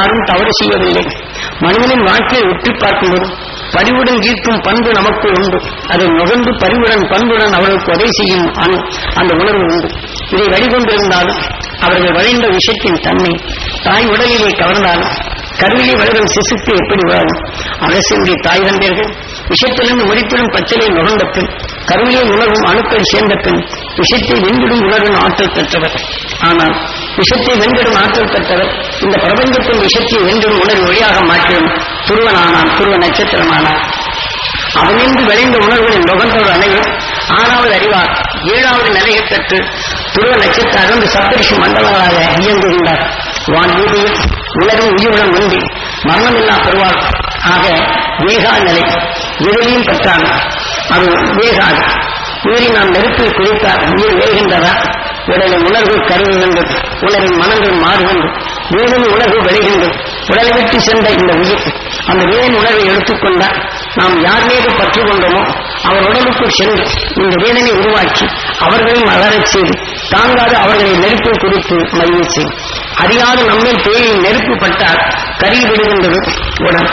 யாரும் தவறு செய்யவில்லை மனிதனின் வாழ்க்கையை உற்று பார்க்கும்போது பரிவுடன் ஈர்க்கும் பண்பு நமக்கு உண்டு. அதை நுகர்ந்து பரிவுடன் பண்புடன் அவர்களுக்கு உதவி செய்யும் அந்த உணர்வு உண்டு. இதை வழிகொண்டிருந்தாலும் அவர்கள் வளைந்த விஷயத்தின் தன்மை தாய் உடலிலே கவர்ந்தாலும் கருவிலே வளரும் சிசுக்கு எப்படி வளரும் அரசின்றி தாய் வந்தீர்கள் விஷத்திலிருந்து முடித்திடும் பச்சலை நுகர்ந்த பின் கருவிலே உணர்வும் அணுக்கள் சேர்ந்த பின் விஷத்தை வென்றிடும் உணர்வின் ஆற்றல் பெற்றவர். ஆனால் விஷத்தை வென்றிடும் ஆற்றல் பெற்றவர். இந்த பிரபஞ்சத்தின் விஷத்தை வென்றிடும் உணர்வு வழியாக மாற்றிடும். துருவனானான் துருவ நட்சத்திரமானான். அவனின்று விளைந்த உணர்வுகளின் நுகர்ந்தவர் அனைவரும் ஆறாவது அறிவார். ஏழாவது நிலையை பெற்று துருவ நட்சத்திர அகன்று சப்தரிஷி மண்டலங்களாக இயங்குகின்றார். வான் வீதியில் உலகம் உயிருடன் ஒன்றி மரணமில்லா பெறுவார் ஆக வேகா நிலை இருளையும் பெற்றான். அது வேகாது உயிரை நாம் நெருப்பில் குளித்தார். உயிர் வேகின்றதா உடலின் உணர்வு கருவுகின்றது உணரின் மனங்கள் மாறுகின்றது. வேதனை உணர்வு விளைகின்றது. உடலை விட்டு சென்ற இந்த உயிர் அந்த வேதன் உணர்வை எடுத்துக்கொண்டால் நாம் யார் மீது பற்று கொண்டோமோ அவர் உடலுக்குள் சென்று இந்த வேதனை உருவாக்கி அவர்களையும் அலறச் செய்து தாங்காது அவர்களை நெருப்பு குறித்து மகிழ செய்யும். அறியாத நம்மில் தேயில் நெருப்பு பட்டால் கருகி விடுகின்றது உடல்.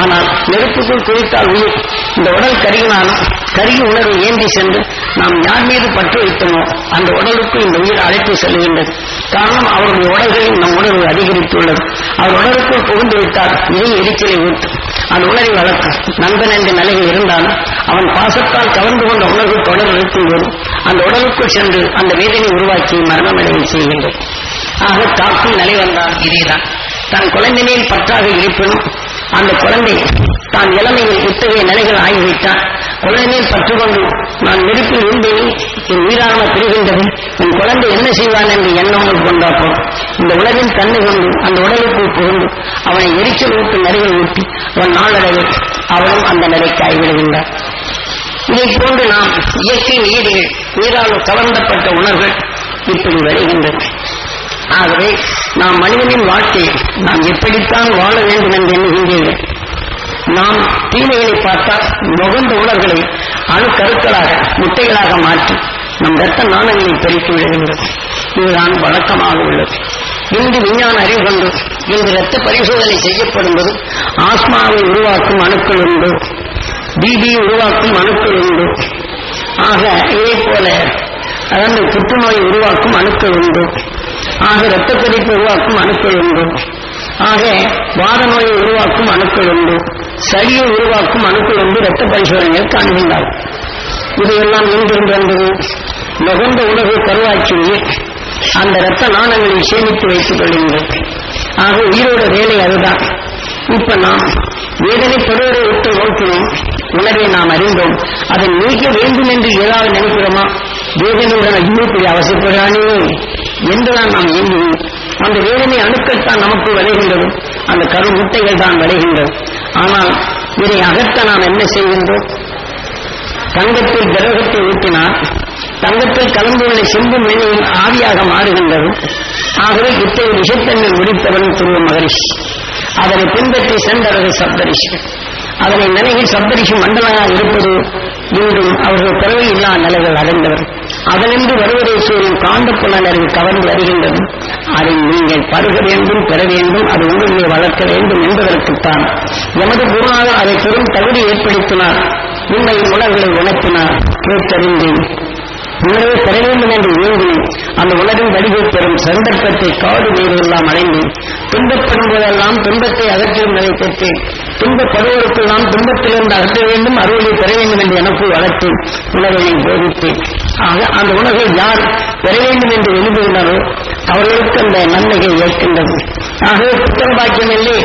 ஆனால் நெருப்புக்குள் குறித்தால் உயிர். இந்த உடல் கருகினாலும் கருகி உணர்வு ஏந்தி சென்று நாம் யார் மீது பற்று வைத்தோமோ அந்த உடலுக்கு இந்த உயிர் அழைத்து செல்கின்றது. காரணம் அவருடைய உடல்களில் நம் உணர்வு அதிகரித்துள்ளது. அவர் உடலுக்குள் புகுந்து விட்டால் இதே எரிச்சலை ஊட்டும் அந்த உணரை வளர்க்கும் நண்பன் என்ற நிலையில் இருந்தாலும் அவன் பாசத்தால் கவர்ந்து கொண்ட உணர்வு தொடர் இருக்கும்போது அந்த உடலுக்குள் சென்று அந்த வேதனை உருவாக்கி மரணமடைய செய்கின்றது. ஆக காப்பில் நிலை வந்தால் இதேதான். தன் குழந்தைனில் பற்றாக இருப்பினும் அந்த குழந்தை தான் இளமையில் இத்தகைய நிலைகள் ஆகிவிட்டான் குழந்தை பற்றுக்கொண்டு நான் நெருப்பில் உண்டேனே என் உயிரான பெறுகின்றது என் குழந்தை என்ன செய்வான் என்று எண்ணங்கள் கொண்டாப்போ இந்த உலகில் தன்னை கொண்டு அந்த உடலுக்கு புகுந்து அவனை எரிச்சல் ஊட்டும் நிலையில் ஊட்டி அவன் நாளடைவில் அவனும் அந்த நிலைக்கு ஆகிவிடுகின்றான் இதை போன்று நாம் இயற்கை நீதிகள் நீரால் கவர்ந்தப்பட்ட உணர்வுகள் இப்படி வருகின்றன ஆகவே நாம் மனிதனின் வாழ்க்கையை நாம் எப்படித்தான் வாழ வேண்டும் என்று எண்ணுகின்றீர்கள் நாம் தீமைகளை பார்த்தால் முகந்த உணர்வுகளை அணுக்கருக்களாக முட்டைகளாக மாற்றி நம் இரத்த நாணங்களை பெருக்கி விடுகின்றது. இதுதான் வழக்கமாக உள்ளது. இன்று விஞ்ஞான அறிவு கொண்டு இன்று இரத்த பரிசோதனை செய்யப்படும்போது ஆஸ்மாவை உருவாக்கும் அணுக்கள் உண்டு பிபி உருவாக்கும் அணுக்கள் உண்டு. ஆக இதே போல அதாவது புற்றுநோயை உருவாக்கும் அணுக்கள் உண்டு. ஆக இரத்த கொதிப்பு உருவாக்கும் அணுக்கள் உண்டு. ஆக வாத நோயை உருவாக்கும் அணுக்கள் உண்டு. சளியை உருவாக்கும் அணுக்கள் உண்டு. இரத்த பரிசோதனைகள் காண்கின்றார். இதையெல்லாம் எங்கிருந்து வந்தது நுகர்ந்த உணவு கருவாக்கி அந்த இரத்த நாணங்களை சேமித்து வைத்துக் கொள்கின்றோம் ஆக உயிரோட வேலை அதுதான். இப்ப நாம் வேதனைப்படுவதை விட்டு நோக்கினோம். உணர்வை நாம் அறிந்தோம். அதை நீக்க வேண்டும் என்று ஏதாவது நினைக்கிறோமா? வேதனையுடன் ஐயோ பெரிய அவசியப்படுறானே என்றுதான் நாம் இயங்குவோம் அந்த வேதனை அணுக்கள் தான் நமக்கு விளைகின்றது அந்த கரு முட்டைகள் தான் விளைகின்றது ஆனால் இதை அகற்ற நாம் என்ன செய்கின்றோம்? தங்கத்தில் கிரகத்தை ஊட்டினால் தங்கத்தில் கலந்துள்ள செம்பு மென்மையின் ஆவியாக மாறுகின்றது. ஆகவே இத்தகைய விஷத்தன்மை முடித்தவன் துருவ மகரிஷி. அதனை பின்பற்றி சென்றவர்கள் சப்தரிஷிகள் அதனை நிலையில் சப்தரிஷி மண்டலமாக இருப்பது இன்றும் அவர்கள் பிறவை இல்லா நிலைகள் அடைந்தவர் அதிலிருந்து வருவதை சூரியன் காந்த புலனறிவு கவர்ந்து வருகின்றது. அதை நீங்கள் பருக வேண்டும் பெற வேண்டும் அது உங்களிலே வளர்க்க வேண்டும் என்பதற்குத்தான். எமது குருநாதர் அதை பெரும் தகுதி ஏற்படுத்தினார். உண்மை உணர்வுகளை உணர்த்தினார். கேட்டறிந்தேன். உணர்வை பெற வேண்டும் என்று ஏங்கி அந்த உணர்வின் வடிவை பெறும் சந்தர்ப்பத்தை காடு நீரெல்லாம் அடைந்து துன்பப்படும் போதெல்லாம் துன்பத்தை அகற்றும் நிலை பெற்று துன்பப்படுவதற்கெல்லாம் துன்பத்திலிருந்து அகற்ற வேண்டும் அருளை பெற வேண்டும் என்று எனக்குள் வளர்த்து உலகையும் போதித்து. ஆக அந்த உலகை யார் பெற வேண்டும் என்று எழுதுகிறாரோ அவர்களுக்கு அந்த நன்மைகள் ஏற்கின்றது. ஆகவே புத்தக பாக்கியம் இல்லை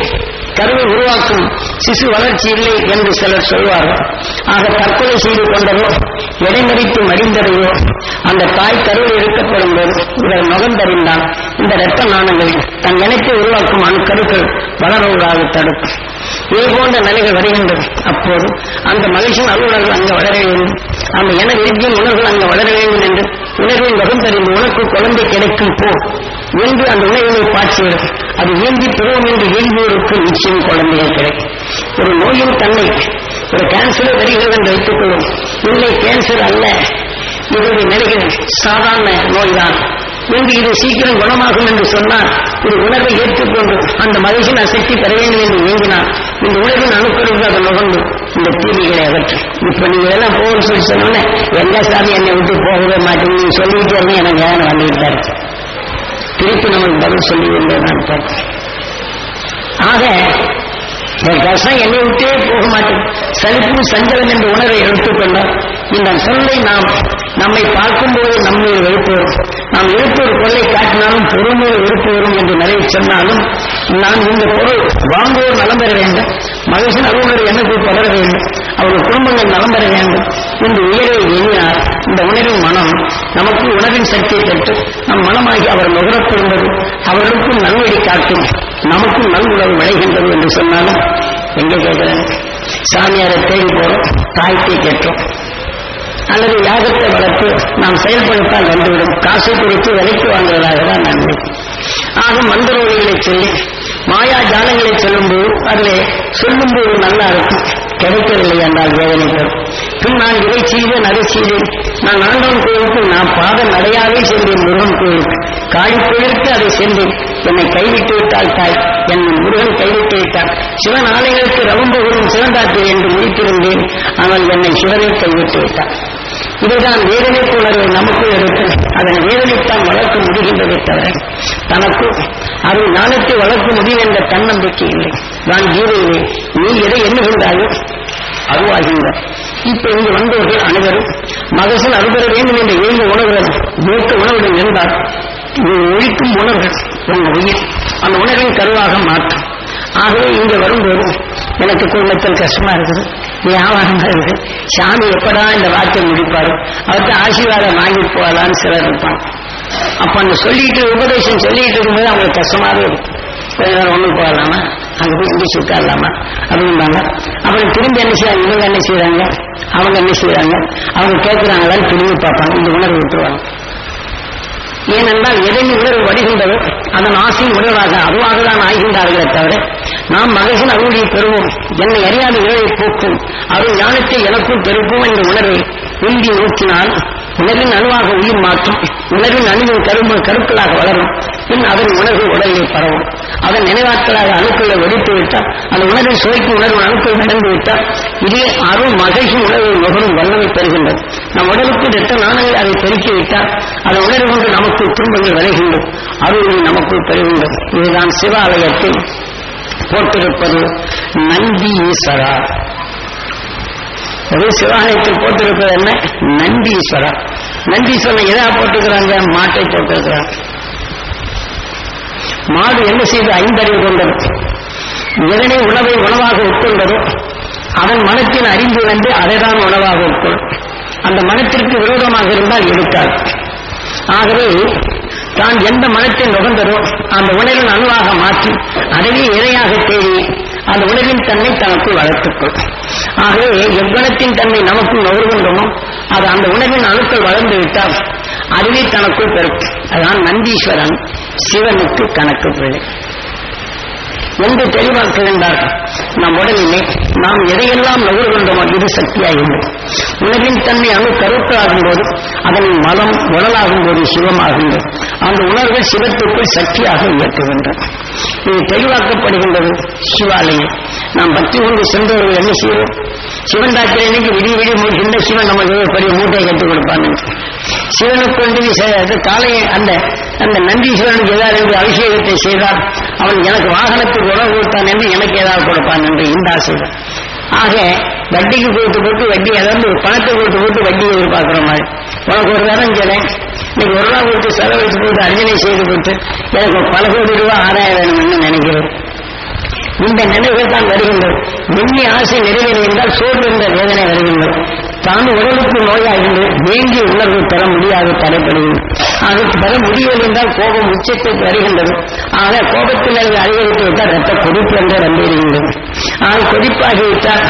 கருவை உருவாக்கும் சிசு வளர்ச்சி இல்லை என்று சிலர் சொல்வார்கள். ஆக தற்கொலை செய்து கொண்டதோ இடைமறித்து மடிந்ததையோ அந்த தாய் கருவில் இருக்கப்படும் போது இவர் நுகர்ந்தறிந்தான் இந்த இரத்த நாணங்களில் தன் நினைப்பை உருவாக்கும் அணுக்கருக்கள் வளர்வதாக தடுக்கும். இது போன்ற நிலைகள் வருகின்றது. அப்போது அந்த மனுஷன் அலுவலர்கள் அங்கு வளர வேண்டும். அந்த என விரும்பியும் உணர்வுகள் அங்கு வளர வேண்டும் என்று உணர்வின் நுகர்ந்தறிந்து உனக்கு குழந்தை கிடைக்கும் போ என்று அந்த உணர்வினை பாய்ச்சுகிறது. அது ஏந்தி பெறுவோம் என்று இயல்போருக்கு நிச்சயம் குழந்தைகள் கிடைக்கும். ஒரு நோயின் தன்மை ஒரு கேன்சரே வருகிறது என்று வைத்துக் கொள்ளும் இல்லை கேன்சர் அல்ல இதனுடைய நிலைகள் சாதாரண நோய்தான். என்று இது சீக்கிரம் குணமாகும் என்று சொன்னால் இது உணர்வை ஏற்றுக்கொண்டு அந்த மகிழ்ச்சியின் அசக்தி பெற வேண்டும் என்று இயங்கினார் இந்த உலகின் அணுக்களுக்கு அதை நுகர்ந்து இந்த தீமைகளை அகற்றும் இப்ப நீங்க எல்லாம் போகணும்னு சொல்லி சொன்னோன்னே எங்க சாமி என்னை விட்டு போகவே மாட்டேங்க நீங்க சொல்லிட்டு இருங்க எனக்கு ஞானம் வந்துகிட்டு இருக்கு திருப்பி நமக்கு பதில் சொல்லி நான் பார்த்தேன் ஆக என் கஷ்டம் என்னை விட்டே போக மாட்டேன். சலிப்பும் சஞ்சலம் என்ற உணர்வை எடுத்துக்கொண்டால் இந்த சொல்லை நாம் நம்மை பார்க்கும்போது நம்மை வெறுப்போம் நாம் எழுத்து ஒரு பொருளை காட்டினாலும் பொறுமையை வெறுப்பு வரும் என்று நிறைய சொன்னாலும் நான் இந்த பொருள் வாங்குவோர் நலம் பெற வேண்டும். மகசன் அலுவலர் எனக்கு தொடர வேண்டும். அவர்கள் குடும்பங்கள் நலம் பெற வேண்டும் என்று உயரே எண்ணினார். இந்த உணர்வின் மனம் நமக்கு உணவின் சக்தியை பெற்று நம் மனமாகி அவர் நுகரப்படுவது அவர்களுக்கும் நல்வழி காட்டும் நமக்கும் நல் உணவு விளைகின்றது என்று சொன்னாலும் எங்கே கேட்கிறேன்? சாமியாரை தேடி போறோம் தாய்த்தை கேட்டோம். அல்லது யாகத்தை வளர்த்து நாம் செயல்படுத்தால் வந்துவிடும். காசு கொடுத்து விலைக்கு வாங்குவதாக தான் நன்மை ஆக மந்திரோடிகளை சொல்லி மாயா ஜாலங்களை சொல்லும்போது அதில் சொல்லும்போது நல்லா இருக்கும். கிடைக்கவில்லை என்றால் வேதனை பின் நான் இதை செய்தேன் அதை செய்தேன். நான் ஆண்டவன் கோயிலுக்கு நான் பாத நடையாவே சென்றேன் முருகன் கோயிலுக்கு. காளி கோயிலுக்கு அதை சென்றேன். என்னை கைவிட்டு விட்டால் தாய். என் முருகன் கைவிட்டு விட்டான் சிவன் ஆலைகளுக்கு ரவம்பகுடன் சிவந்தாற்று என்று முடித்திருந்தேன் ஆனால் என்னை சிவனை கைவிட்டு விட்டார். இதுதான் வேதனைக்கு உணர்வு. நமக்கு எடுத்து அதன் வேதனைத்தான் வளர்க்க முடிகின்றதை தவிர தனக்கு அது ஞானத்தை வளர்க்க முடியும் என்ற தன்னம்பிக்கை இல்லை. நான் கீதையிலே நீ எதை எண்ணுகின்றாயோ அருவாகின்ற இப்ப இங்கு வந்தவர்கள் அனைவரும் மகசன் அறுபெற வேண்டும் என்ற ஏங்க உணர்வுடன் மூத்த உணவுடன் இருந்தால் ஒழிக்கும் உணர்வுகள் உங்கள் உயிர். அந்த உணர்வின் கருவாக மாற்றும். ஆகவே இங்கே வரும்போது எனக்கு குடும்பத்தில் கஷ்டமா இருக்குது. வியாபாரம் இருக்கு சாமி எப்படா இந்த வார்த்தை முடிப்பாரு? அவர்கிட்ட ஆசீர்வாதம் வாங்கிட்டு போகலான்னு சிலர் இருப்பாங்க. அப்ப அந்த சொல்லிட்டு உபதேசம் சொல்லிட்டு இருக்கும்போது அவங்களுக்கு கஷ்டமாவே இருக்கும். கொஞ்ச நேரம் ஒண்ணு போகலாமா? அங்க போய் இங்கே சுத்தாடலாமா அப்படிம்பாங்க. அப்புறம் திரும்பி என்ன செய்யறாங்க இவங்க என்ன செய்யறாங்க அவங்க என்ன செய்யறாங்க அவங்க கேட்கிறாங்களான்னு திரும்பி பார்ப்பாங்க. இந்த உணர்வு விட்டுருவாங்க. ஏனென்றால் எதை உணர்வு வருகின்றதோ அதன் ஆசையும் உணர்வாக அதுவாக தான் ஆகின்றார்களே தவிர நாம் மகசின் அருளை பெறுவோம். என்னை அறியாத இழவை போக்கும். அருள் ஞானத்தை எனக்கும் பெருப்போம் என்ற உணர்வை உந்தி நோக்கினால் உணர்வின் அணுவாக உயிர் மாற்றும் உணர்வின் அணுவின் கரும்பு கருக்களாக வளரும். பின் அதன் உணர்வு உடலில் பரவும். அதன் நினைவாற்றலாக அணுக்களை வெடித்து விட்டால் அந்த உணர்வை சுவைக்கும் உணர்வு அணுக்கள் நடந்து விட்டால் இதே அருள் மகிழ்ச்சி உணர்வு நுகரும் வல்லமை பெறுகின்றது. நம் உடலுக்கு இரத்த நாணங்கள் அதை பெருக்கி விட்டால் அதன் உணர்வு கொண்டு நமக்கு துன்பங்கள் விளைகின்றது அருள் நமக்குள் பெறுகின்றது இதுதான் சிவாலயத்தில் போட்டிருப்பது நந்தி ஈஸ்வரா. அது சிவாலயத்தில் போட்டிருப்பது என்ன? நந்தீஸ்வரா நந்தீஸ்வரன் எதா போட்டிருக்கிறாங்க? மாட்டை போட்டிருக்கிறாங்க. மாடு என்ன செய்து ஐந்தறிவு கொண்டது? எதனை உணவை உணவாக உட்கொண்டதோ. அவன் மனத்தின் அறிந்து வந்து அதைதான் உணவாக உட்கொள்ளும் அந்த மனத்திற்கு விரோதமாக இருந்தால் எடுக்காது. ஆகவே தான் எந்த மனத்தை நுகர்ந்ததோ அந்த உணர்வின் அணுவாக மாற்றி அதையே இரையாக தேடி அந்த உணர்வின் தன்மை தனக்குள் வளர்த்துக்கொள். ஆகவே எவ்வளத்தின் தன்மை நமக்குள் நுகர்கின்றோமோ அது அந்த உணர்வின் அணுக்கள் வளர்ந்து விட்டால் அதுவே தனக்குள் பெருக்கும். அதான் நந்தீஸ்வரன். சிவனுக்கு கணக்கு பிள்ளை. என்று தெளிவாக்குகின்றார்கள் நம் உடலிலே நாம் எதையெல்லாம் நுகர்கின்றோமோ இது சக்தியாகின்றது உணவின் தன்மை அணு கருத்தாகும் போது அதன் மலம் உடலாகும் போது சிவமாகின்றது அந்த உணர்வு சிவத்துக்குள் சக்தியாக இயக்குகின்றன இது தெளிவாக்கப்படுகின்றது. சிவாலயம் நாம் பக்தி கொண்டு சென்றவர்கள் என்ன செய்வோம்? சிவன் டாக்டர் அன்னைக்கு விடிய விடிய முடிக்கின்ற சிவன் நமக்கு ஒரு பெரிய மூட்டையை கற்றுக் கொடுப்பாங்க. சிவனுக்கு கொண்டு காலையை காலை அந்த அந்த சிவனுக்கு ஏதாவது அபிஷேகத்தை செய்தால் அவன் எனக்கு வாகனத்துக்கு உணவு கொடுத்தான் என்று எனக்கு ஏதாவது கொடுப்பான் என்று இந்த ஆசைதான். ஆக வட்டிக்கு கொடுத்து போட்டு வட்டி அதாவது பணத்தை கொடுத்து போட்டு வட்டியை எதிர்பார்க்கிற மாதிரி. உனக்கு ஒரு நேரம் சொன்னேன் இன்னைக்கு ஒரு ரூபா கொடுத்து செலவழித்து போட்டு அர்ஜனை செய்து போட்டு எனக்கு பல கோடி ரூபாய் ஆதாயம் வேணும்னு நினைக்கிறேன். இந்த நினைவுகள் தான் வருகின்றது எண்ணி ஆசை நிறைவேறியிருந்தால் என்றால் சோர்வு என்ற வேதனை வருகின்றது தான் உடலுக்கு நோயாகின்றது வேண்டிய உணர்வு பெற முடியாது தடைப்படுகிறது. ஆக பெற முடியவில்லை என்றால் கோபம் உச்சத்துக்கு வருகின்றது ஆக கோபத்தில் அது அதிகரித்து விட்டால் ரத்த கொதிப்பு என்று நம்பியிருக்கின்றது ஆக கொதிப்பாகிவிட்டால்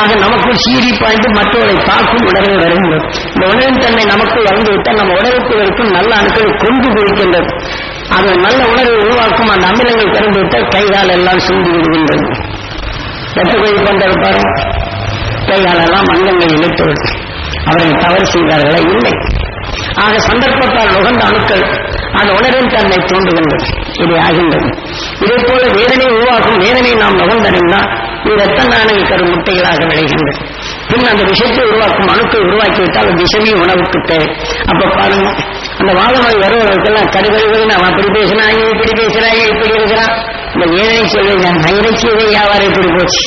ஆக நமக்குள் சீறி பாய்ந்து மற்றவரை தாக்கும் உணர்வு வருகின்றது. இந்த உணவின் தன்மை நமக்குள் வளர்ந்து விட்டால் நம்ம உடலுக்கு இருக்கும் நல்ல அணுக்களை கொண்டு போய்க்கின்றது அது நல்ல உணர்வை உருவாக்கும் அந்த அமிலங்கள் திறந்து விட்டால் கைகால் எல்லாம் சிந்தி விடுகின்றது. ரத்த கோயில் கொண்டிருப்பாரு கை கைகாலெல்லாம் மங்கங்கள் இழுத்து விடும் அவர்கள் தவறு செய்தார்களா? இல்லை. ஆக சந்தர்ப்பத்தால் நுகர்ந்த அணுக்கள் அந்த உணர்வின் தன்னை தூண்டுகின்றது. இது ஆகின்றது. இதே போல வேதனை உருவாக்கும் வேதனை நாம் நுகர்ந்தறிந்தால் இது ரத்த நாணய கரு முட்டைகளாக விளைகின்றது. பின் அந்த விஷத்தை உருவாக்கும் அணுக்கள் உருவாக்கிவிட்டால் விஷமே உணவுக்கு தேவை. அப்ப பாருங்க. அந்த வாதமாய் வருவதற்கெல்லாம் கடுகடுகள் நான் அப்படி பேசினாங்க இப்படி பேசுறாங்க இப்படி இருக்கிறான் இந்த வேதனை சொல்லுங்க நான் வியாபாரம் இப்படி போச்சு.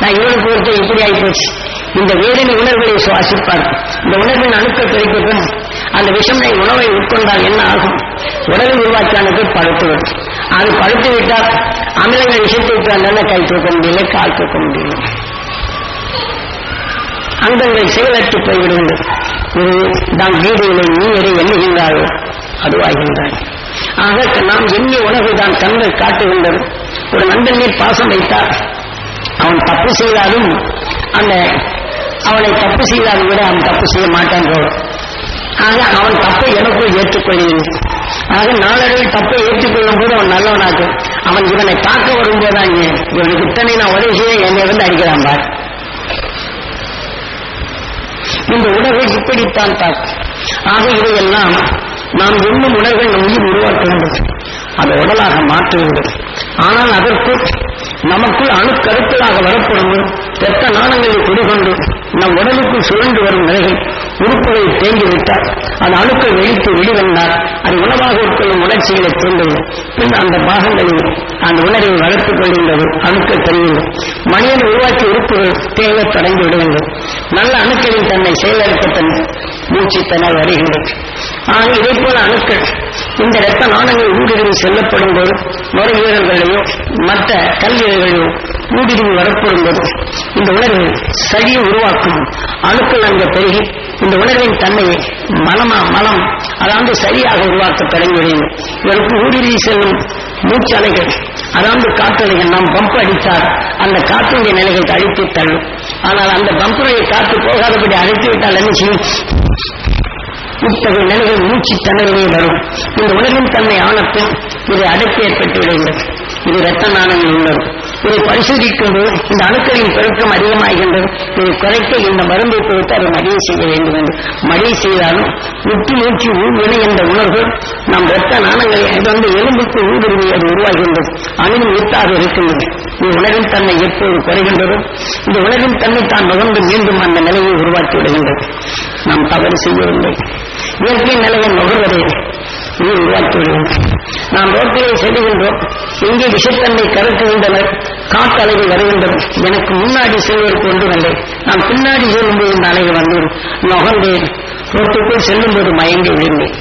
நான் இவனுக்கு ஒருத்தர் இப்படி ஆகி போச்சு. இந்த வேதனை உணர்வுகளை சுவாசிப்பார். இந்த உணர்வின் அணுக்க கிடைக்கப்படும் அந்த விஷமை உணவை உட்கொண்டால் என்ன ஆகும்? உடலை உருவாக்கியானது படுத்துவது அது படுத்து விட்டால் அமிலங்கள் விஷத்தை விட்டு கை தூக்க முடியல கால் தூக்க முடியல. அங்கங்கள் செயலற்று போய்விடுங்கள் இது தான் வீடுகளை நீரை எண்ணுகின்றாரோ அதுவாகின்றார் ஆக நாம் எண்ணி உணவு தான் கண்கள் காட்டுகின்றது. ஒரு நண்பன் மேல் பாசம் வைத்தார். அவன் தப்பு செய்தாலும் அந்த அவனை தப்பு செய்தாலும் கூட அவன் தப்பு செய்ய மாட்டான் போல. ஆக அவன் தப்பை எனக்குள் ஏற்றுக்கொள்கிறேன். ஆக நாளடைவில் தப்பை ஏற்றுக்கொள்ளும் போது அவன் நல்லவனாக்கு அவன் இவனை தாக்க வரும்போதுதான் இவனுக்கு இத்தனை நான் உதவி செய்ய என்னை வந்து அடிக்கிறான் பார். இந்த உணர்வை இப்படித்தான் தாக்கும் ஆக இதையெல்லாம் நாம் எண்ணும் உணர்வை நம் உயிர் உருவாக்க வேண்டும். அது உடலாக மாற்றுகிறது ஆனால் அதற்குள் நமக்குள் அணுக்கருக்களாக வரப்படும் பெத்த நாணங்களை குடிகொண்டு நம் உடலுக்குள் சுழண்டு வரும் நிலைகள் உறுப்புகள் தேங்கிவிட்டால் அந்த அணுக்கள் வெளித்து வெளிவந்தால் அது உணவாக உட்கொள்ளும் உணர்ச்சிகளை தூண்டுகிறது. பின் அந்த பாகங்களில் அந்த உணர்வை வளர்த்துக் கொள்கின்றது அணுக்கள் தெரிகின்றது மனிதன் உருவாக்கிய உறுப்புகள் தேங்க தொடங்கி விடுகின்றது. நல்ல அணுக்களின் தன்னை செயலறுத்த தன்னை மூச்சுத்தனால் வருகின்றது ஆனால் இதே போல அணுக்கள் இந்த இரத்த நாணங்கள் ஊடுருவி செல்லப்படும் போது நுரையீரல்களையோ மற்ற கல்லீரல்களையோ ஊடுருவி வரப்படும் போது இந்த உணர்வு சளியை உருவாக்கும் அணுக்கள் அங்கே பெருகி இந்த உணர்வின் தன்மையை மனமா மலம் அதாவது சரியாக உருவாக்க தொடங்கிவிடுங்கள் இதற்கு ஊடுருவி செல்லும் மூச்சலைகள் அதாவது காற்றலைகள் நாம் பம்ப் அடித்தால் அந்த காற்றுடைய நிலைகள் அழித்து தள்ளும். ஆனால் அந்த பம்புடைய காற்று போகாதபடி அழைத்து விட்டால் என்ன செய்யும்? இத்தகைய நிலைகள் மூச்சு திணறவே வரும். இந்த உலகின் தன்மை ஆனத்தும் இது அடக்கு ஏற்பட்டு விடுகிறது. இது இரத்த நாணங்கள் உள்ளது. இதை பரிசோதிக்கும் போது இந்த அணுக்களின் பெருக்கம் அதிகமாகின்றது. இதை குறைக்க இந்த மருந்தை கொடுத்து அதை மடியை செய்ய வேண்டும் என்று. மடியை செய்தாலும் உற்று மூச்சு ஊழ்வினை என்ற உணர்வு நம் இரத்த நாணங்களை அது வந்து எலும்புக்கு ஊடுருவி அது உருவாகின்றது. அணுவின் ஈர்த்தாக இருக்கின்றது. இந்த உலகின் தன்மை எப்போது குறைகின்றதோ? இந்த உலகின் தன்மை தான் நுகர்ந்து மீண்டும் அந்த நிலையை உருவாக்கி விடுகின்றது. நாம் தவறு செய்யவில்லை. இயற்கை நிலையை நுகர்வதை. நீ உருவாக்கி நாம் ரோட்டிலே செல்லுகின்றோம். எங்கே விஷத்தன்மை கருத்துகின்றனர் காட்டு அலைகள் வருகின்றன எனக்கு முன்னாடி செல்வதற்கு ஒன்றுமில்லை. நான் பின்னாடி செல்லும்போது இந்த அலைகள் வந்தேன் நுகர்ந்தேன். ரோட்டுக்குள் செல்லும்போது மயங்கி விழுந்தேன்.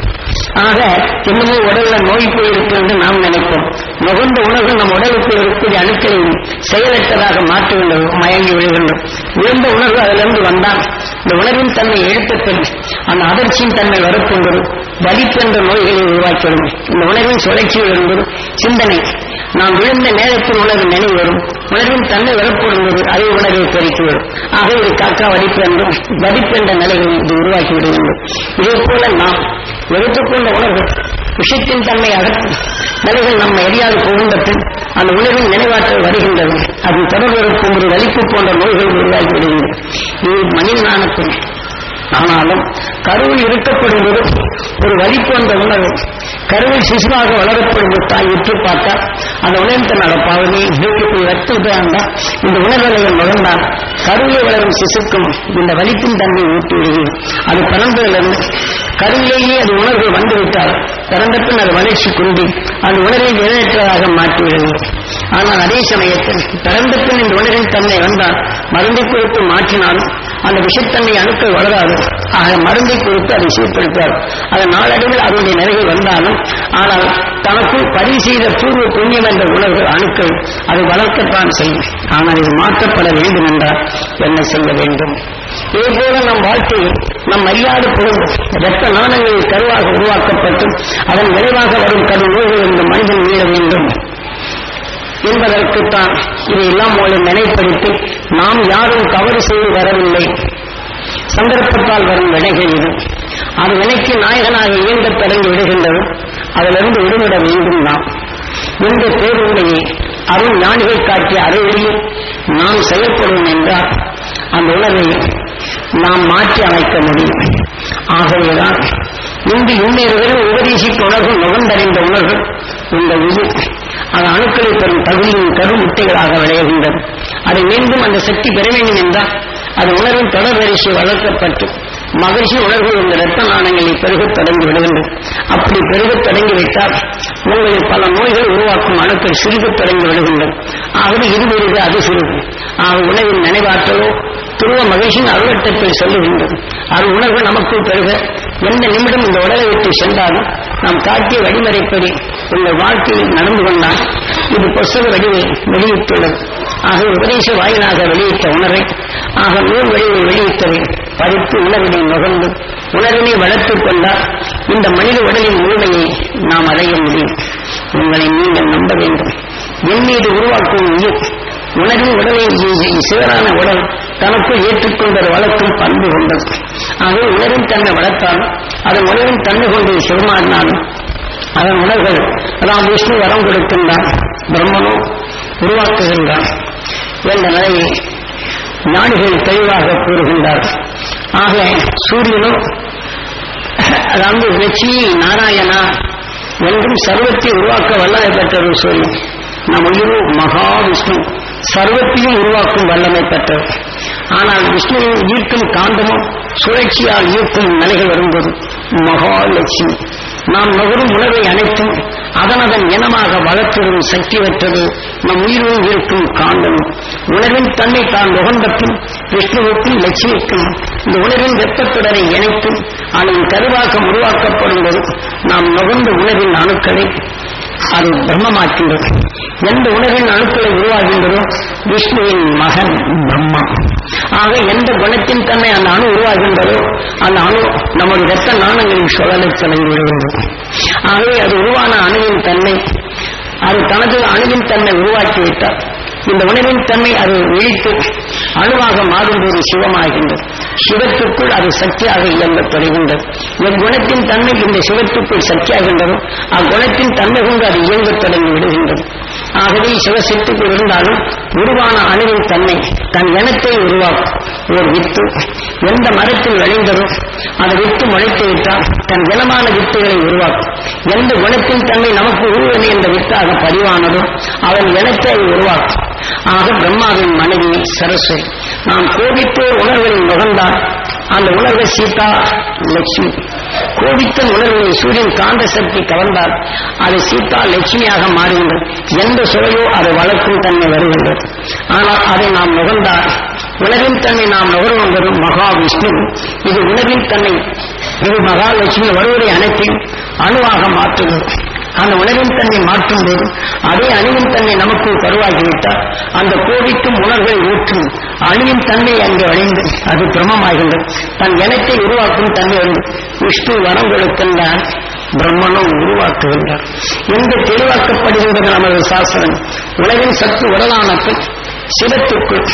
ஆக என்னமோ உடல்ல நோய் போயிருக்கு என்று நாம் நினைப்போம். நுகர்ந்த உணவு நம் உடலுக்கு இருக்கக்கூடிய அணுக்களையும் செயலற்றதாக மாற்றுகின்றது மயங்கி விழுகின்றோம் உயர்ந்த உணர்வு அதிலிருந்து வந்தால் இந்த உணர்வின் தன்மை எழுத்தத்தில் அந்த அதிர்ச்சியின் தன்மை வரப்போன்றது வலிப்பு என்ற நோய்களை உருவாக்கிவிடும். இந்த உணர்வின் சுழற்சியில் என்பது சிந்தனை. நாம் விழுந்த நேரத்தில் உணர்வு நினைவு வரும். உணர்வின் தன்மை வரப்படுகிறது அதே உணர்வை பெருக்கிவிடும் ஆக ஒரு காக்கா வடிப்பு என்றும் வடிப்பு என்ற நிலைகளை இது உருவாக்கி விடுகின்றது. இதே போல நாம் எடுத்துக்கொண்ட உணர்வு. விஷயத்தின் தன்மை அகற்றும். நிலைகள் நம்ம எரியாது புகுந்த அந்த உணர்வின் நினைவாற்றல் வருகின்றது. அது தொடர்பு இருக்கும் ஒரு வலிப்பு போன்ற நோய்கள் உருவாகி வருகின்றது இது மனிதனானத்தின் ஆனாலும் கருவில் இருக்கப்படும் போது ஒரு வலி போன்ற உணர்வு. கருவில் சிசுவாக வளரப்படும் தாய் உற்று பார்த்தால் அந்த உணர்ந்த நடப்பாவது வீட்டுக்குள் ரத்த இந்த உணர்வுகளை நுழைந்தால் கருவிலே வளரும் சிசுக்கும் இந்த வலிப்பின் தன்மை ஊட்டிவிடுகிறது அது பிறந்ததிலிருந்து கருவிலேயே அது உணர்வு வந்துவிட்டால் பிறந்த பின் அது வளர்ச்சி குன்றி அந்த உணர்வை நிறைவேற்றதாக மாற்றிவிடுகிறது ஆனால் அதே சமயத்தில் பிறந்த பின் இந்த உணர்வின் தன்மை வந்தால் மருந்தை கொடுத்து மாற்றினாலும் அந்த விஷத்தன்மை அணுக்கள் வளராது. ஆக மருந்தை கொடுத்து அதை சீர்படுத்தார் அதன் நாளடைவில் அதனுடைய நிறைவு வந்தாலும் ஆனால் தனக்கு பதிவு செய்த பூர்வ புண்ணியம் என்ற உணர்வு அணுக்கள் அது வளர்க்கத்தான் செய்யும். ஆனால் இது மாற்றப்பட வேண்டும் என்றால் என்ன செய்ய வேண்டும்? இதேபோல நம் வாழ்க்கையில் நம் அறியாத பொருள் இரத்த நாணங்களில் கருவாக உருவாக்கப்பட்டும் அதன் விளைவாக வரும் கரு நோய்கள் இந்த மனிதன் மீள வேண்டும். என்பதற்குத்தான் இதையெல்லாம் மூலம் நினைப்படுத்தி நாம் யாரும் தவறு செய்து வரவில்லை. சந்தர்ப்பத்தால் வரும் வினைகள் இது. அது வினைக்கு நாயகனாக இயங்க தொடங்கி விடுகின்றது அதிலிருந்து விடுபட வேண்டும் நாம். இந்த பேருண்மையை அருள் ஞானிகள் காட்டிய அருளில் நாம் செயல்படும் என்றால் அந்த உணர்வை நாம் மாற்றி அமைக்க முடியும். ஆகவேதான் இன்று இன்னொருவரும் உபதேசிக்க உணர்வு நுகர்ந்தறிந்த உணர்வு இந்த உயிர். அது அணுக்களை பெறும் தகுதியும் கரும் முட்டைகளாக விளையுகின்றது அதை மீண்டும் அந்த சக்தி பெற வேண்டும் என்றால் அது உணர்வின் தொடர் வரிசை வளர்க்கப்பட்டு மகிழ்ச்சி உணர்வு இந்த இரத்த நாணங்களில் பெருகத் தொடங்கி விடுகின்றது. அப்படி பெருகத் தொடங்கிவிட்டால் உங்களில் பல நோய்கள் உருவாக்கும் அணுக்கள் சிறுகத் தொடங்கி விடுகின்றன ஆகவே இது அது சிறுகு ஆக உணவின் நினைவாற்றலோ துருவ மகிழ்ச்சியின் அருளட்டத்தில் சொல்லுகின்றது. அது உணர்வு நமக்குள் பெருக எந்த நிமிடம் இந்த உடலை விட்டு சென்றாலும் நாம் காட்டிய வழிமுறைப்படி உங்கள் வாழ்க்கையில் நடந்து கொண்டால் இது புஸ்தக வடிவை வெளியிட்டுள்ளது. ஆக உபதேச வாயிலாக வெளியிட்ட உணர்வை ஆக நூல் வடிவை வெளியிட்டதை படித்து உணர்வினை நுகர்ந்து உணர்வினை வளர்த்துக் கொண்டால் இந்த மனித உடலின் முழுமையை நாம் அடைய முடியும். உங்களை நீங்கள் நம்ப வேண்டும். என் மீது உருவாக்கும் உயிர் உணர்வின் உடலை சிவரான உடல் தனக்கு ஏற்றுக்கொண்டது வளர்க்கும் பண்பு கொண்டது. ஆகவே உணர்வின் தன்னை வளர்த்தாலும் அதன் உணர்வின் தன்மை கொண்டு சிவமாடினாலும் அதன் உணர்வுகள் அதான் விஷ்ணு வரம் கொடுக்கின்றான் பிரம்மனும் உருவாக்குகின்றான் என்ற நிலையை ஞானிகள் தெளிவாக கூறுகின்றார். ஆக சூரியனும் அதாவது லட்சுமி நாராயணா என்றும் சர்வத்தை உருவாக்க வல்லமை பெற்றவர் சூரியன். நம் மகா விஷ்ணு. சர்வத்தையும் உருவாக்கும் வல்லமை பெற்றவர். ஆனால் விஷ்ணுவின் ஈர்க்கும் காந்தமும் சுழற்சியால் ஈர்க்கும் நிலைகள் வரும்போது மகாலட்சுமி நாம் நுகரும் உணவை அனைத்தும் அதனதன் இனமாக வளர்த்திடும் சக்தி பெற்றது. நம் உயிரும் இருக்கும் காண்டம் உலகின் தன்னை தான் நுகர்ந்தப்பின் விஷ்ணுவுக்கும் லட்சுமிக்கும் இந்த உலகின் வெப்பத்துடனை இணைத்தும் அதன் கருவாக்கம் உருவாக்கப்படும் போது நாம் நுகர்ந்த உலகின் அணுக்களை அது பிரம்மமாக்கின்றது. எந்த உணர்வின் அணுக்களை உருவாகின்றதோ விஷ்ணுவின் மகன் பிரம்மா. ஆக எந்த குணத்தின் தன்மை அந்த அணு உருவாகின்றதோ அந்த அணு நமது ரத்த நாணங்களின் சுழலை தொடங்கி ஆகவே அது உருவான அணுவின் தன்மை அது தனது அணுவின் தன்மை உருவாக்கிவிட்டார். இந்த உணவின் தன்மை அது விழித்து அணுவாக மாறும்போது சிவமாகின்றது சிவத்துக்குள் அது சக்தியாக இயங்கத் தொடங்குகின்றது எக்குணத்தின் தன்மை இந்த சிவத்துக்குள் சக்தியாகின்றதோ அக்குணத்தின் தன்மை கொண்டு அது இயங்கத் தொடங்கி விடுகின்றது. ஆகவே சிவசக்திக்குள் இருந்தாலும் உருவான அணுவின் தன்மை தன் இனத்தை உருவாக்கும். ஒரு வித்து எந்த மரத்தில் விளைந்ததோ அந்த வித்து முளைத்து விட்டால் தன் இனமான வித்துகளை உருவாக்கும். எந்த குணத்தின் தன்மை நமக்கு உருவனை என்ற வித்தாக பதிவானதோ அவன் இனத்தை அது உருவாக்கும். ஆக பிரம்மாவின் மனைவி சரஸ்வதி. நாம் கோபித்தோர் உணர்வுகளின் நுகர்ந்தால் அந்த உணர்வை சீதா லட்சுமி. கோபித்த உணர்வுகளை சூரியன் காந்த சக்தி கவர்ந்தால் அது சீதா லட்சுமியாக மாறுகின்றது எந்த சுவையோ அது வளர்க்கும் தன்மை வருகின்றது. ஆனால் அதை நாம் நுகர்ந்தால் உலகின் தன்னை நாம் நுகர்வது மகாவிஷ்ணு. இது உலகின் தன்னை இது மகாலட்சுமி வருவதை அனைத்தையும் அணுவாக மாற்றுகிறது. அந்த உணவின் தன்மை மாற்றும் போது அதே அணுவின் தன்மை நமக்கு கருவாகிவிட்டால் அந்த கோவிக்கும் உணர்வை ஊற்றும் அணுவின் தன்மை அங்கே வளைந்து அது பிரமமாகின்றது. தன் இனத்தை உருவாக்கும் தன்மை வந்து விஷ்ணு வரங்களுக்கெல்லாம் பிரம்மனும் உருவாக்குகின்றார். எங்கு தெளிவாக்கப்படுகின்றது நமது சாஸ்திரம்? உலகின் சத்து உடலானத்தில் சிவத்துக்குள்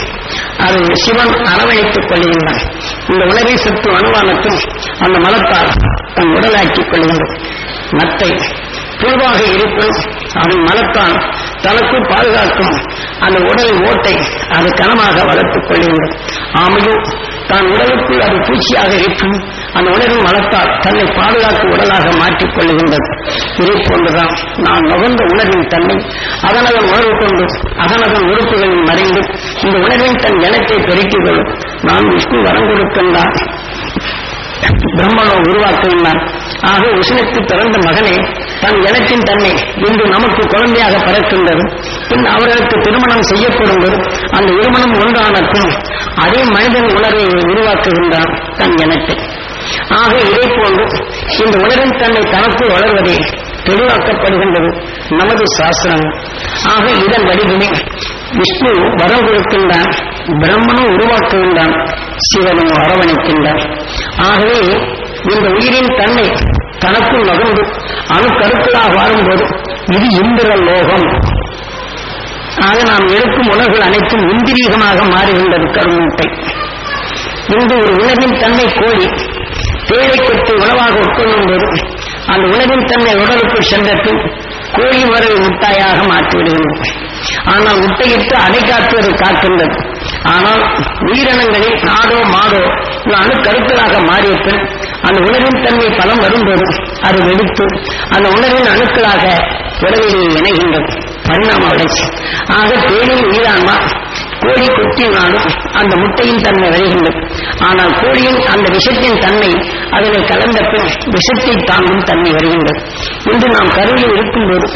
அது சிவன் அரவணைத்துக் கொள்கின்றான் இந்த உலகை சத்து அணுவானத்தில் அந்த மலத்தால் தன் உடலாக்கிக் கொள்கின்றது. மத்தை புழுவாக இருக்கும் அதன் மனத்தான் தனக்கு பாதுகாக்கும் அந்த உடல் ஓட்டை அது கனமாக வளர்த்துக் கொள்கின்றது ஆமையும் தான் உடலுக்குள் அது பூச்சியாக இருக்கும். அந்த உணர்வின் மலத்தால் தன்னை பாதுகாக்கும் உடலாக மாற்றிக் கொள்ளுகின்றது இதை போன்றுதான் நான் நுகர்ந்த உணர்வின் தன்மை அதனதன் உணர்வு கொண்டு அதனதன் உறுப்புகளில் மறைந்து இந்த உணர்வின் தன் இனத்தை பெருக்கிக் கொள்ளும். நான் விஷ்ணு வரம் கொடுக்கின்றான் பிரம்மனோ உருவாக்குகிறார் ஆக உஷ்ணத்து பிறந்த மகனே தன் இனத்தின் தன்மை இன்று நமக்கு குழந்தையாக பிறக்கின்றது. பின் அவர்களுக்கு திருமணம் செய்யப்படும் அந்த திருமணம் ஒன்றான பின் அதே மனிதன் உணர்வை உருவாக்குகின்றான் தன் இனத்தை. ஆக இதே போன்று இந்த உணர்வின் தன்னை தனக்கு வளர்வதே தெளிவாக்கப்படுகின்றது நமது சாஸ்திரம். ஆக இதன் வடிவமே விஷ்ணு வரம் கொடுக்கின்றான். பிரம்மனும் உருவாக்குகின்றான் சிவனும் அரவணைக்கின்றான். ஆகவே இந்த உயிரின் தன்மை தனக்குள் நகர்ந்து அணுக்கருக்களாக வாழும்போது இது இந்திர லோகம். ஆக நாம் எடுக்கும் உணர்வுகள் அனைத்தும் இந்திரீகமாக மாறுகின்றது கருமூட்டை. இன்று ஒரு உணவின் தன்மை கோழி தேவை கொத்து உணவாக உட்கொள்ளும் போது அந்த உணவின் தன்மை உடலுக்குள் சென்ற கோழி வரவு முட்டாயாக மாற்றிவிடுகின்றன ஆனால் முட்டையிட்டு அடை காத்துவது காக்கின்றது. ஆனால் உயிரினங்களில் நாடோ மாடோ இது அணுக்கருக்களாக மாறிய பின் அந்த உணர்வின் தன்மை பலம் வரும்போது அது வெடித்து அந்த உணர்வின் அணுக்களாக உடலிலே இணைகின்றது. பரிணாம வளர்ச்சி. ஆக தேனில் உயிரான்மா கோழி கொத்தினாலும் அந்த முட்டையின் தன்மை வருகின்றது. ஆனால் கோழியின் அந்த விஷத்தின் தன்மை அதனை கலந்த பின் விஷத்தை தாங்கும் தன்மை வருகின்றது. இன்று நாம் கருவில் இருக்கும்போது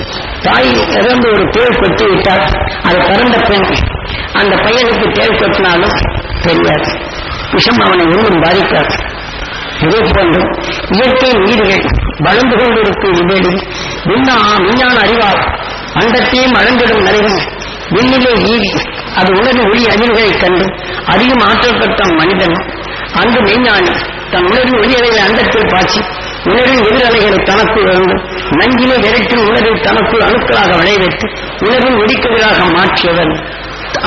தாய் இறந்து ஒரு தேள் கொத்தி விட்டால் அது பிறந்த பெண் அந்த பையனுக்கு தேள் கொட்டினாலும் தெரியாது. விஷம் அவனை ஒன்றும் பாதிக்காது. இதே போன்று இயற்கை உயிர்கள் வளர்ந்து கொண்டிருக்கும் இவ்வேளில் விண்ணா விஞ்ஞான அறிவால் அண்டத்தையும் அளந்திடும் நிலைகள் விண்ணிலே ஈறி அது உணர்வு ஒளி அதிர்வுகளைக் கண்டு அதிகம் ஆற்றப்பட்ட மனிதன். அன்று மெய்ஞானி தன் உலகின் ஒளியலைகளை அண்டத்தில் பாய்ச்சி உலகின் எதிரலைகளை தனக்குள் இழந்து நஞ்சிலே விரட்டில் உலகில் தனக்குள் அணுக்களாக விளைவித்து உலகின் ஒடிக்கதிராக மாற்றியவன்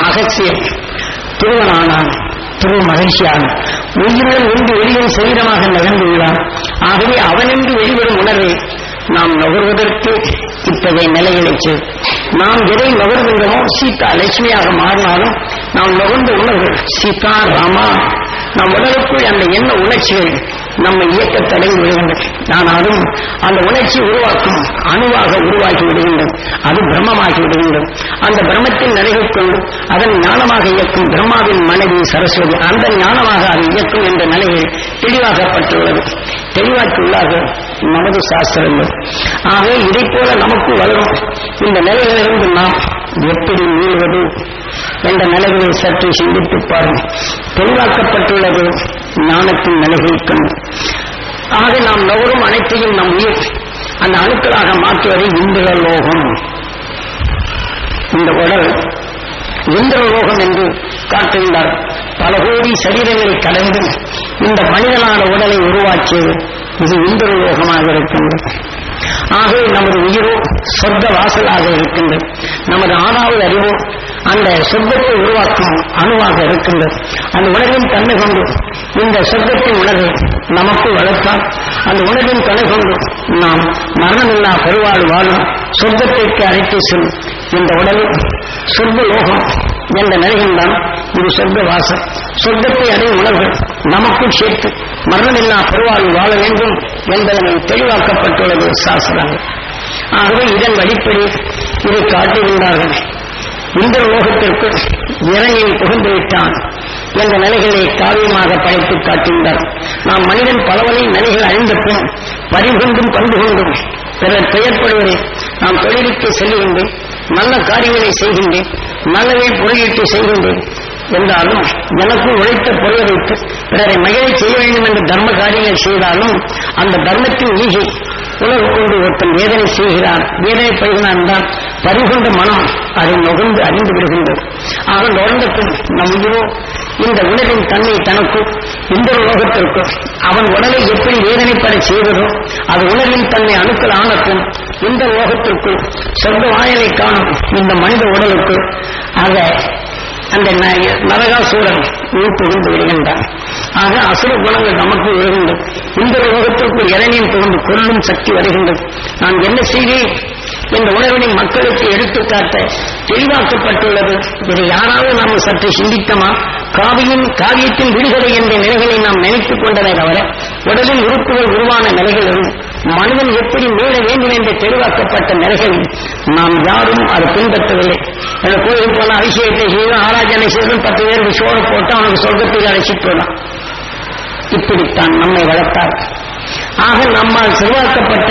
அகசிய திருவனானான் திரு மகிழ்ச்சியான உயிருடன் ஒன்று வெளியும் சரீரமாக நகர்ந்துள்ளான் ஆகவே அவனின்றி வெளிவரும் உணர்வை நாம் நுகர்வதற்கு இத்தகைய நிலைகளை செய் நாம் எதை நுகர்கின்றோமோ சீதா லட்சுமியாக மாறினாலும் நாம் நுகர்ந்த உணர்வு சீதா ராமா. நம் உடலுக்குள் அந்த எண்ண உணர்ச்சிகள் நம்ம இயக்க தொடங்கி விடுகின்றன ஆனாலும் அந்த உணர்ச்சி உருவாக்கும் அணுவாக உருவாக்கி விடுகின்றது. அது பிரம்மமாகி விடுகின்றது. அந்த பிரம்மத்தின் நிலைகொண்டு கொண்டு அதன் ஞானமாக இயக்கும் பிரம்மாவின் மனைவி சரஸ்வதி அந்த ஞானமாக அது இயக்கும் என்ற நிலையில் தெளிவாக்கப்பட்டுள்ளது. தெளிவாக்கியுள்ளார்கள் நமது சாஸ்திரங்கள். ஆகவே இதை போல நமக்கு வளரும் இந்த நிலையிலிருந்து நாம் எப்படி மீள்வது என்ற நிலைகளை சற்று சிந்தித்து பாருங்கள். தெளிவாக்கப்பட்டுள்ளது ஞானத்தின் நிலைகளை ஆக நாம் நுகரும் அனைத்தையும் நம் உயிர் அந்த அணுக்களாக மாற்றுவதை இந்திரலோகம் இந்த உடல் இந்திரலோகம் என்று காட்டுகின்றார் பல கோடி சரீரங்களை கடந்து இந்த மனிதனான உடலை உருவாக்கியது இது இந்திரலோகமாக இருக்கின்றது. ஆகவே நமது உயிரோ சொர்க்க வாசலாக இருக்கின்றது. நமது ஆறாவது அறிவோ அந்த சொர்க்கத்தை உருவாக்கும் அணுவாக இருக்கின்றது. அந்த உலகின் தன்மை கொண்டு இந்த சொர்க்கத்தின் உணர்வை நமக்கு வளர்த்தால் அந்த உலகின் தலை கொண்டு நாம் மரணமில்லா பெருவாழ் வாழும் சொர்க்கத்திற்கு அழைத்து செல்லும் இந்த உடலில் சொர்க்க லோகம் என்ற நிலையில்தான் இது சொர்க்க வாசல். சொர்க்கத்தை அடையும் உணர்வுகள் நமக்கும் சேர்த்து மரணமில்லா பெருவாழ்வு வாழ வேண்டும் என்பதனை தெளிவாக்கப்பட்டுள்ளது சாஸ்திரங்கள். ஆகவே இதன் வழிப்படி இதை காட்டுகின்றார்கள் இந்த லோகத்திற்கு இறங்கில் புகுந்து விட்டான் என்ற நிலைகளை காவியமாக படைத்து காட்டுகின்றார் நாம் மனிதன் பலவகை நிலைகள் அழிந்த பின் பறிகொண்டும் பண்பு கொண்டும் பிறர் பெயர்படுவதை நாம் தொழிலுக்கு செல்லுகின்றேன் நல்ல காரியங்களை செய்கின்றேன். மனதை புறையிட்டு செய்கின்றேன் என்றாலும் எனக்கு உழைத்த பொருளை வைத்து பிறரை மகிழச் செய்ய வேண்டும் என்று தர்ம காரியங்கள் செய்தாலும் அந்த தர்மத்தின் ஈகை உணவு கொண்டு ஒருத்தன் வேதனை செய்கிறான். வேதனை படுகிறான் என்றால் பறிகொண்ட மனம் அதை நுகர்ந்து அறிந்து விடுகின்றது. ஆக நுகர்ந்த நம் உயிரோ இந்த உணர்வின் தன்மை தனக்கும் இந்த லோகத்திற்கும் அவன் உடலை எப்படி வேதனைப்பட செய்வதோ அது உணர்வின் தன்னை அணுக்கள் ஆனக்கும் இந்த லோகத்திற்குள் சொந்த வாயலை காணும் இந்த மனித உடலுக்கு ஆக அந்த நரகாசூரன் உள் புகுந்து விடுகின்றான் ஆக அசுர குணங்கள் நமக்கு விழுகின்றது. இந்த லோகத்திற்குள் இறைவன் புகுந்து கொள்ளும் சக்தி வருகின்றது. நான் என்ன செய்தேன்? இந்த உணர்வினை மக்களுக்கு எடுத்துக்காட்ட தெளிவாக்கப்பட்டுள்ளது. இதை யாராவது நாம் சற்று சிந்தித்தமா? காவியின் காவியத்தின் விடுதலை என்ற நிலைகளை நாம் நினைத்துக் கொண்டதை தவிர உடலில் உறுப்புகள் உருவான நிலைகளிலும் மனிதன் எப்படி மீள வேண்டும் என்று தெளிவாக்கப்பட்ட நிலைகளில் நாம் யாரும் அதை பின்பற்றவில்லை. அந்த கோயில் போன அபிஷேகத்தை செய்து ஆராஜனை செய்து பத்து பேருக்கு சோறு போட்டு அவனுக்கு சொர்க்கத்தில் அழைச்சிட்டு போனான். இப்படித்தான் நம்மை வளர்த்தார். ஆக நம்மால் செல்வாக்கப்பட்ட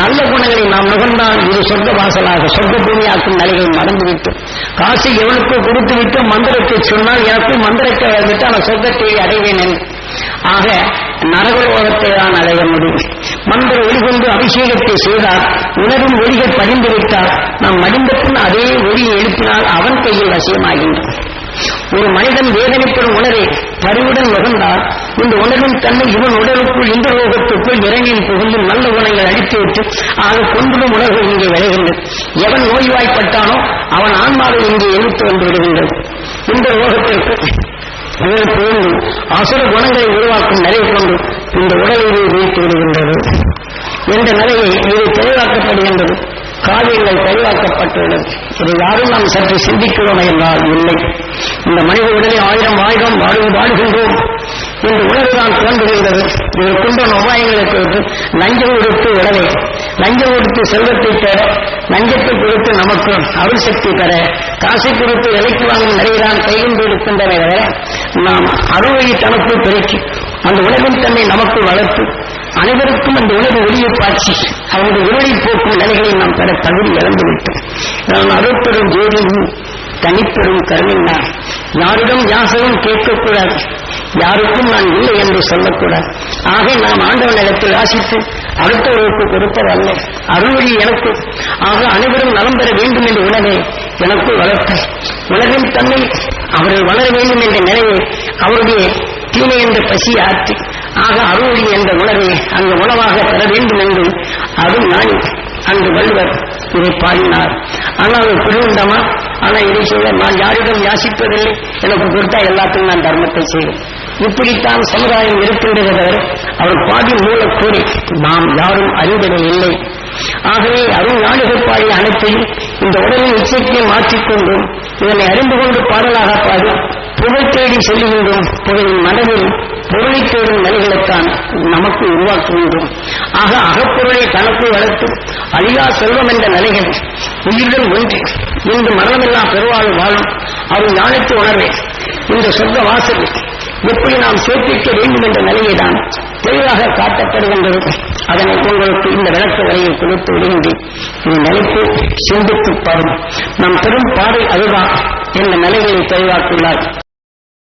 நல்ல குணங்களை நாம் நுகர்ந்தால் இது சொர்க்க வாசலாக சொர்க்க பூமியாக்கும் நிலையை மறந்துவிட்டு காசு எவனுக்கு கொடுத்து விட்டு மந்திரத்தை சொன்னால் எனக்கு மந்திரத்தை விட்டு அவன் சொர்க்கத்தை அடைவேன் ஆக நரகலோகத்தை தான் அடைய முடியும். மந்திர ஒளிகொண்டு அபிஷேகத்தை செய்தார். உணரும் ஒளிகள் பதிந்து நாம் மடிந்த பின் அதே ஒளியை எழுப்பினால் அவன் கையில் வசியமாகின்றான். ஒரு மனிதன் வேதனைப்படும் உணரை பறிவுடன் நுகர்ந்தால் இந்த உணர்வின் தன்னை இவன் உடலுக்குள் இந்த ரோகத்துக்குள் இறைவனின் புகுந்து நல்ல குணங்கள் அழித்துவிட்டு ஆக கொண்டுடும் உணர்வு இங்கே விளைகின்றது. எவன் நோய்வாய்ப்பட்டானோ அவன் ஆன்மாவை இங்கே எழுத்து வந்து விடுகின்றது இந்த லோகத்திற்கு இவன் அசுர குணங்களை உருவாக்கும் நிலை கொண்டு இந்த உடலிலே வைத்து விடுகின்றது. என்ற நிலையை இது தெளிவாக்கப்படுகின்றது. காவியங்கள் தெளிவாக்கப்பட்டுள்ளது. இதை யாரும் நாம் சற்று சிந்திக்கிறோம் என்றால் இல்லை. இந்த மனித உடலை ஆயிரம் ஆயிரம் வாழ்வு வாழ்கின்றோம். இந்த உணர்வுதான் தோன்றுகின்றது. இதற்குண்ட உபாயங்களுக்கு லஞ்சம் கொடுத்து உடலை லஞ்சம் கொடுத்து செல்வத்தை பெற லஞ்சத்தை கொடுத்து நமக்கு அருள் சக்தி பெற காசை கொடுத்து விலைக்கு வாங்கும் நிலையில்தான் கைகொண்டு இருக்கின்றன தவிர நாம் அருள்வழி தனக்கு பெருக்கி அந்த உலகின் தன்னை நமக்கு வளர்த்து அனைவருக்கும் அந்த உலக ஒளியை பாய்ச்சி அவருடைய உருளை போக்கும் நிலைகளை நாம் பெற தகுதி இழந்துவிட்டோம். நான் அருட்பெரும் ஜோதியும் தனிப்பெரும் கருணினார் யாரிடம் யாசகம் கேட்கக்கூடாது. யாருக்கும் நான் இல்லை என்று சொல்லக்கூடாது. ஆக நாம் ஆண்டவனிடத்தில் ஆசித்து அடுத்தவருக்கு கொடுப்பதல்ல அருள்வழி எனக்கு. ஆக அனைவரும் நலம் பெற வேண்டும் என்ற உணவை எனக்கு வளர்த்த உலகின் தன்னை அவர்கள் வளர வேண்டும் என்ற நிலையை அவருடைய தீமை என்ற பசி ஆற்றி ஆக அருள்வழி என்ற உணவை அந்த உணவாக பெற வேண்டும் என்று அருள் நான் அங்கு வள்ளுவர் இதை பாடினார் ஆனால் அது புரியுண்டமா ஆனா இதை சொல்ல நான் யாரிடம் யாசிப்பதில்லை. எனக்கு கொடுத்தா எல்லாத்துக்கும் நான் தர்மத்தை செய்வேன். இப்படித்தான் சமுதாயம் இருக்கின்றது தவிர அவர் பாடி மூலக்கூறி நாம் யாரும் அறிவதில்லை ஆகவே அருள் நாடுகள் பாடிய அனைத்தையும் இந்த உடலின் இச்சைக்கு மாற்றிக்கொண்டும் இதனை அறிந்து கொண்டு பாடலாக பாடி புகழ் தேடி செல்லுகின்றோம் புகழின் மனதில் பொருளை தேடும் நிலைகளைத்தான் நமக்கு உருவாக்குகின்றோம் ஆக அகப்பொருளை தனக்கு வளர்த்து அழியா செல்வம் என்ற நிலைகள் உயிர்கள் ஒன்று. இன்று மரணமெல்லாம் பெருவாழ் வாழும் அவர் ஞானத்து உணர்வே. இந்த சொந்த வாசல் எப்படி நாம் சேர்ப்பிக்க வேண்டும் என்ற நிலையை தான் தெளிவாக காட்டப்படுகின்றது. அதனை உங்களுக்கு இந்த விளக்க வரையை கொடுத்து விடுகின்றேன். இந்த நிலைக்கு சிந்தித்து பாரும் நம் பெரும் பாதை அதுதான் என்ற நிலைகளை தெளிவாக்குள்ளார்.